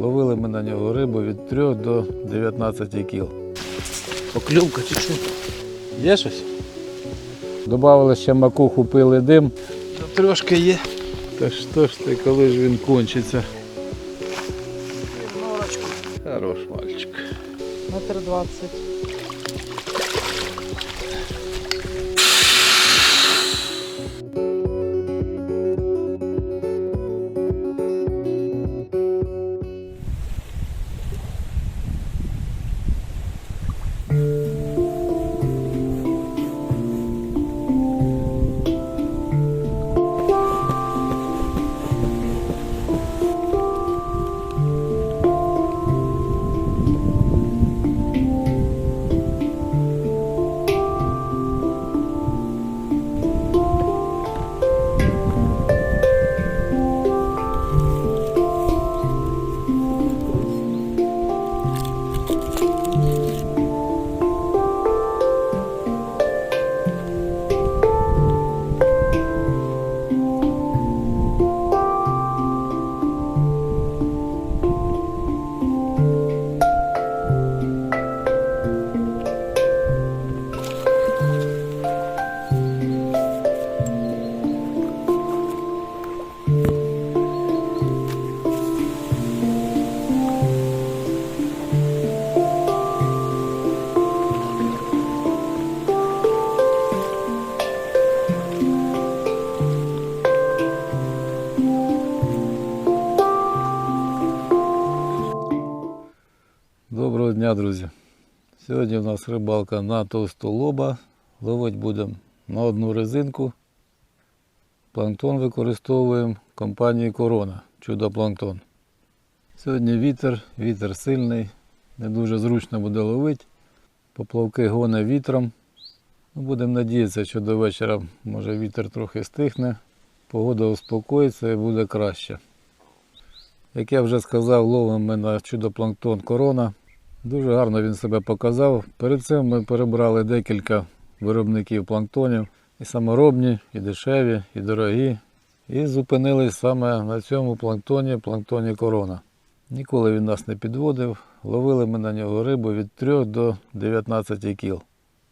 Ловили ми на нього рибу від 3 до 19 кіл. Покльовка чи що? Є щось? Добавили ще макуху, пили дим. Ну, Трошки є. Та що ж ти, коли ж він кончиться? Норочку. Хорош мальчик. Метр двадцять. Дня, друзі. Сьогодні у нас рибалка на товстолоба. Ловити будемо на одну резинку. Планктон використовуємо компанії Корона. Чудо планктон. Сьогодні вітер, вітер сильний, не дуже зручно буде ловити. Поплавки гоне вітром. Ну, Будемо надіятися, що до вечора може вітер трохи стихне, погода успокоїться і буде краще. Як я вже сказав, ловимо ми на чудопланктон корона. Дуже гарно він себе показав. Перед цим ми перебрали декілька виробників планктонів, і саморобні, і дешеві, і дорогі. І зупинились саме на цьому планктоні, планктоні корона. Ніколи він нас не підводив. Ловили ми на нього рибу від 3 до 19 кіл.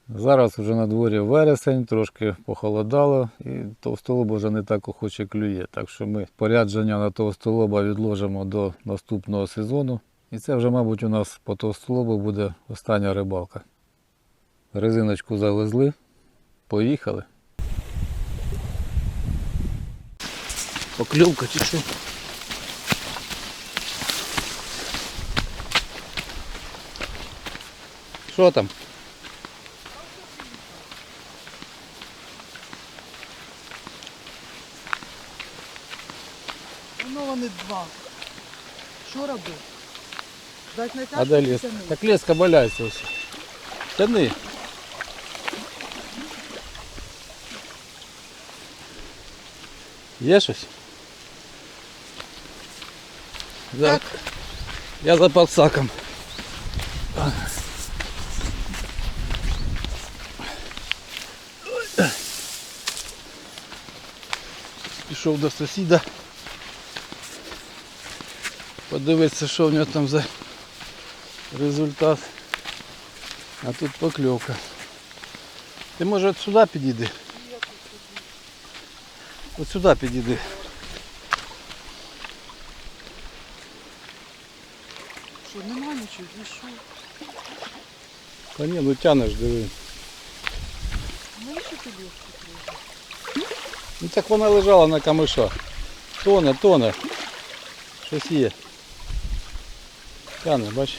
Зараз вже на дворі вересень, трошки похолодало, і товстолоб вже не так охоче клює. Так що ми порядження на товстолоба відложимо до наступного сезону. І це вже, мабуть, у нас по товстолобу буде остання рибалка. Резиночку завезли, поїхали. Покльовка чи що? Що там? Воно вони два. Що робити? Дать на А де ліс? Так леска валяється ось. Тяни. Є щось? Так. Я за подсаком. Пішов до сусіда. Подивитися, що в нього там за результат. А тут покльовка. Ти може от сюди підійди? От сюди підійди. Що, нема нічого, зійшов. Та ні, ну тянеш, диви. Ну і що тобі? Ну так вона лежала на камишах. Тоне, тоне. Щось є. Тяне, бач.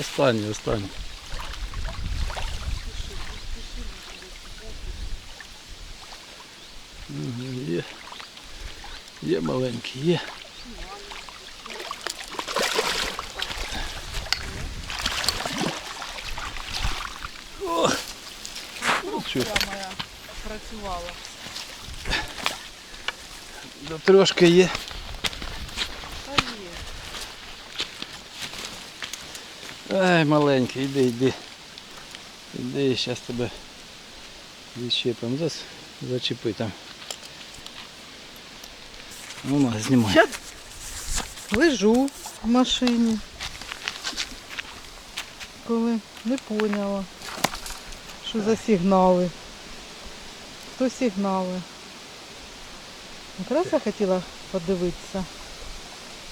Останній, останній. Є. Є маленький, є. О! Моя працювала. Да трошки є. Та є. Ай, маленький, іди, іди. Іди, зараз тебе Відщепимо. Зараз зачепи там. Ну, на, знімай. Щас лежу в машині. Коли не поняла, що за сигнали. Хто сигнали? Якраз я хотіла подивитися,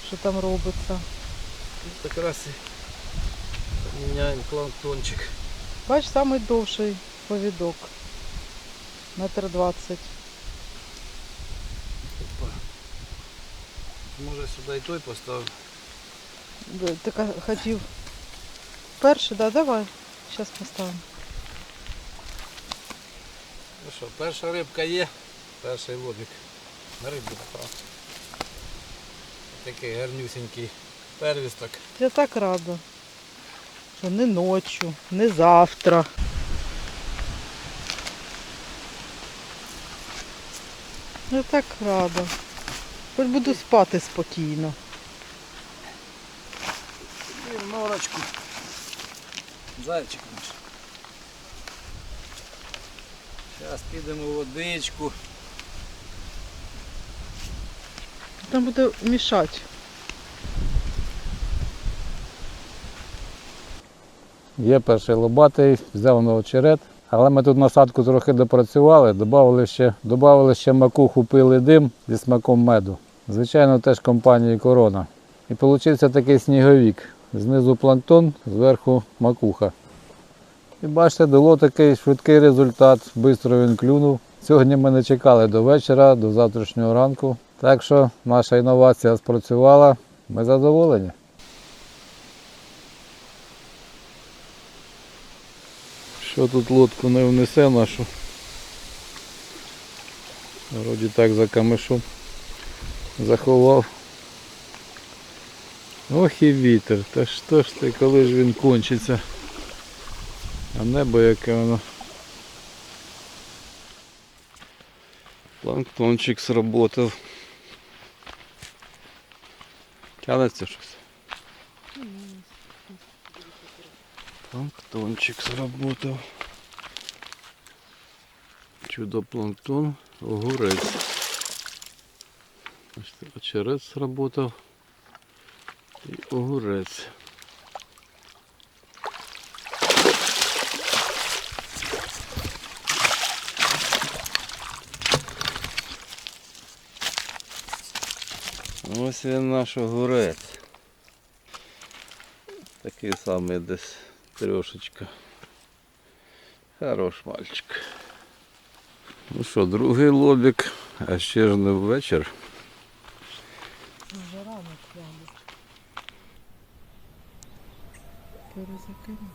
що там робиться. Якраз і поміняємо планктончик. Бач, самий довший повідок. Метр двадцять. Опа. Може сюди і той поставив. Ти хотів перший, да, давай. Зараз поставимо. Ну що, перша рибка є, перший лобик. На рибу така. Такий гарнюсенький первісток. Я так рада. Що не ночі, не завтра. Я так рада. Хоч буду спати спокійно. Норочку. Зайчик наш. Зараз підемо в водичку. Там буде мішати. Є перший лобатий, взяв на очерет. Але ми тут насадку трохи допрацювали, додали ще, додали ще макуху пили дим зі смаком меду. Звичайно, теж компанії Корона. І получився такий сніговік. Знизу планктон, зверху макуха. І бачите, дало такий швидкий результат. Бистро він клюнув. Сьогодні ми не чекали до вечора, до завтрашнього ранку. Так що наша інновація спрацювала. Ми задоволені. Що тут лодку не внесе нашу? Вроді так за камешом заховав. Ох і вітер. Та що ж ти, коли ж він кончиться? А небо яке воно. Планктончик сработав. Тянеться щось. Планктончик сработав. Чудо-планктон, огурець. Очерець сработав і огурець. Ось він наш огурець. Такий самий десь трьошечка. Хорош мальчик. Ну що, другий лобик, а ще ж не вечір. Вже рано прямо. Перезакину.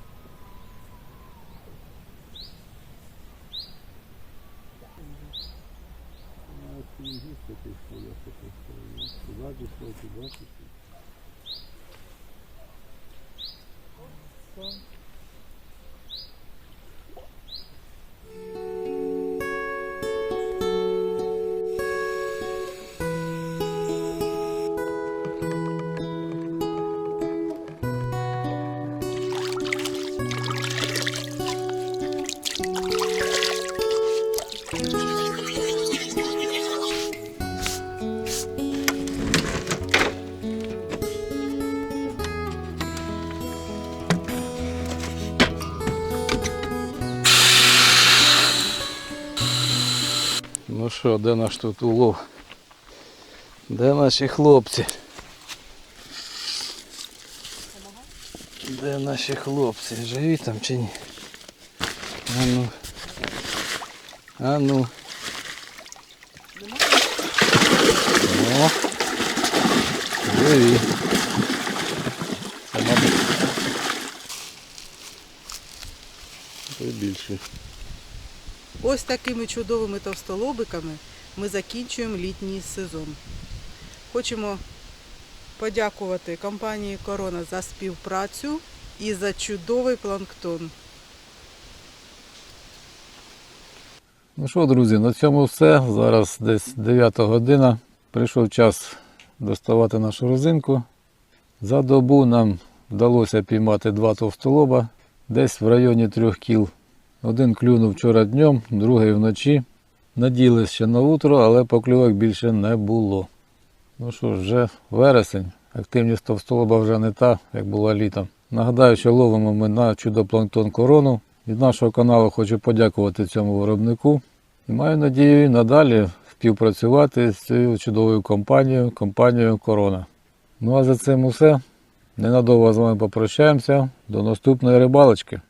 Ну що, де наш тут улов? Де наші хлопці? Де наші хлопці? Живі там чи ні? А ну. А ну. О, живі. Це, мабуть. Той більший. Ось такими чудовими товстолобиками ми закінчуємо літній сезон. Хочемо подякувати компанії Корона за співпрацю і за чудовий планктон. Ну що, друзі, на цьому все. Зараз десь 9 година. Прийшов час доставати нашу резинку. За добу нам вдалося піймати два товстолоба, десь в районі 3 кіл. Один клюнув вчора днем, другий вночі. Наділи ще на утро, але покльовок більше не було. Ну що ж, вже вересень. Активність товстолоба вже не та, як була літом. Нагадаю, що ловимо ми на чудопланктон корону. Від нашого каналу хочу подякувати цьому виробнику. І маю надію надалі співпрацювати з цією чудовою компанією, компанією Корона. Ну а за цим усе. Ненадовго з вами попрощаємося. До наступної рибалочки.